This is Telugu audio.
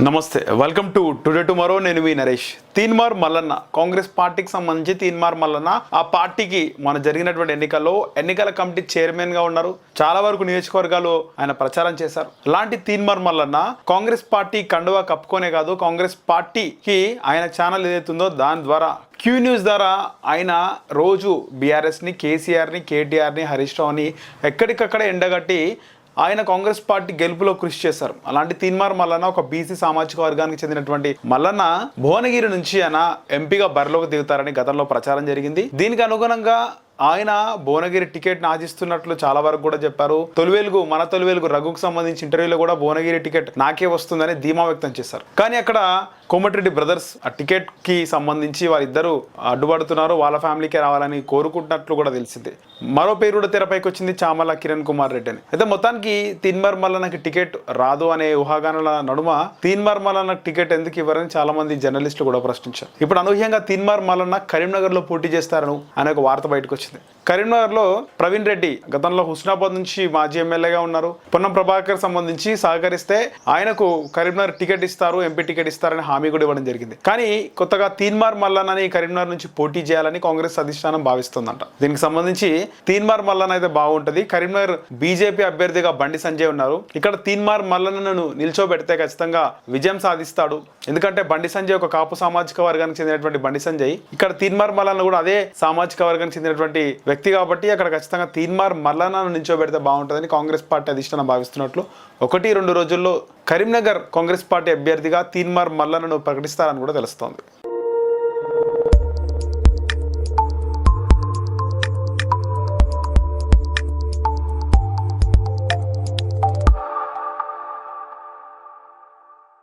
నమస్తే వెల్కమ్ టు టుడే టుమారో నేను మీ నరేష్. తీన్మార్ మల్లన్న కాంగ్రెస్ పార్టీకి సంబంధించి తీన్మార్ మల్లన్న ఆ పార్టీకి మన జరిగినటువంటి ఎన్నికల్లో ఎన్నికల కమిటీ చైర్మన్గా ఉన్నారు. చాలా వరకు నియోజకవర్గాలు ఆయన ప్రచారం చేశారు. అలాంటి తీన్మార్ మల్లన్న కాంగ్రెస్ పార్టీ కండువా కప్పుకోనే కాదు కాంగ్రెస్ పార్టీకి ఆయన ఛానల్ ఏదైతుందో దాని ద్వారా. క్యూ న్యూస్ ద్వారా ఆయన రోజు బీఆర్ఎస్ని కేసీఆర్ని కేటీఆర్ని హరీష్ రావుని ఎక్కడికక్కడ ఎండగట్టి ఆయన కాంగ్రెస్ పార్టీ గెలుపులో కృషి చేశారు. అలాంటి తీన్మార్ మల్లన్న ఒక బీసీ సామాజిక వర్గానికి చెందినటువంటి మల్లన్న భువనగిరి నుంచి ఆయన ఎంపీగా బరిలోకి దిగుతారని గతంలో ప్రచారం జరిగింది. దీనికి అనుగుణంగా ఆయన భువనగిరి టికెట్ నాదిస్తున్నట్లు చాలా వరకు కూడా చెప్పారు. తొలివేలుగు మన తొలివేలుగు రఘుకు సంబంధించి ఇంటర్వ్యూలో కూడా భువనగిరి టికెట్ నాకే వస్తుందని ధీమా వ్యక్తం చేశారు. కానీ అక్కడ కోమటిరెడ్డి బ్రదర్స్ ఆ టికెట్కి సంబంధించి వారిద్దరూ అడ్డుపడుతున్నారు. వాళ్ళ ఫ్యామిలీకే రావాలని కోరుకుంటున్నట్లు కూడా తెలిసింది. మరో పేరు కూడా తెరపైకి వచ్చింది చామల కిరణ్ కుమార్ రెడ్డి అని. అయితే మొత్తానికి తీన్మార్ మల్లన్నకి టికెట్ రాదు అనే ఊహాగానాల నడుమ తీన్మార్ మల్లన్న టికెట్ ఎందుకు ఇవ్వరని చాలా మంది జర్నలిస్టులు కూడా ప్రశ్నించారు. ఇప్పుడు అనూహ్యంగా తీన్మార్ మల్లన్న కరీంనగర్లో పోటీ చేస్తారను అనే ఒక వార్త బయటకు వచ్చింది. punishment. కరీంనగర్లో ప్రవీణ్ రెడ్డి గతంలో హుస్నాబాద్ నుంచి మాజీ ఎమ్మెల్యేగా ఉన్నారు. పొన్నం ప్రభాకర్ సంబంధించి సహకరిస్తే ఆయనకు కరీంనగర్ టికెట్ ఇస్తారు ఎంపీ టికెట్ ఇస్తారని హామీ కూడా ఇవ్వడం జరిగింది. కానీ కొత్తగా తీన్మార్ మల్లన్నని కరీంనగర్ నుంచి పోటీ చేయాలని కాంగ్రెస్ అధిష్టానం భావిస్తుందంట. దీనికి సంబంధించి తీన్మార్ మల్లన్న అయితే బాగుంటది. కరీంనగర్ బీజేపీ అభ్యర్థిగా బండి సంజయ్ ఉన్నారు. ఇక్కడ తీన్మార్ మల్లన్నను నిల్చోబెడితే ఖచ్చితంగా విజయం సాధిస్తాడు. ఎందుకంటే బండి సంజయ్ ఒక కాపు సామాజిక వర్గానికి చెందినటువంటి బండి సంజయ్. ఇక్కడ తీన్మార్ మల్లన్న కూడా అదే సామాజిక వర్గానికి చెందినటువంటి వ్యక్తి కాబట్టి అక్కడ ఖచ్చితంగా తీన్మార్ మల్లన్నను నిల్చోబెడితే బాగుంటుందని కాంగ్రెస్ పార్టీ అధిష్టానం భావిస్తున్నట్లు. ఒకటి రెండు రోజుల్లో కరీంనగర్ కాంగ్రెస్ పార్టీ అభ్యర్థిగా తీన్మార్ మల్లన్నను ప్రకటిస్తారని కూడా తెలుస్తోంది.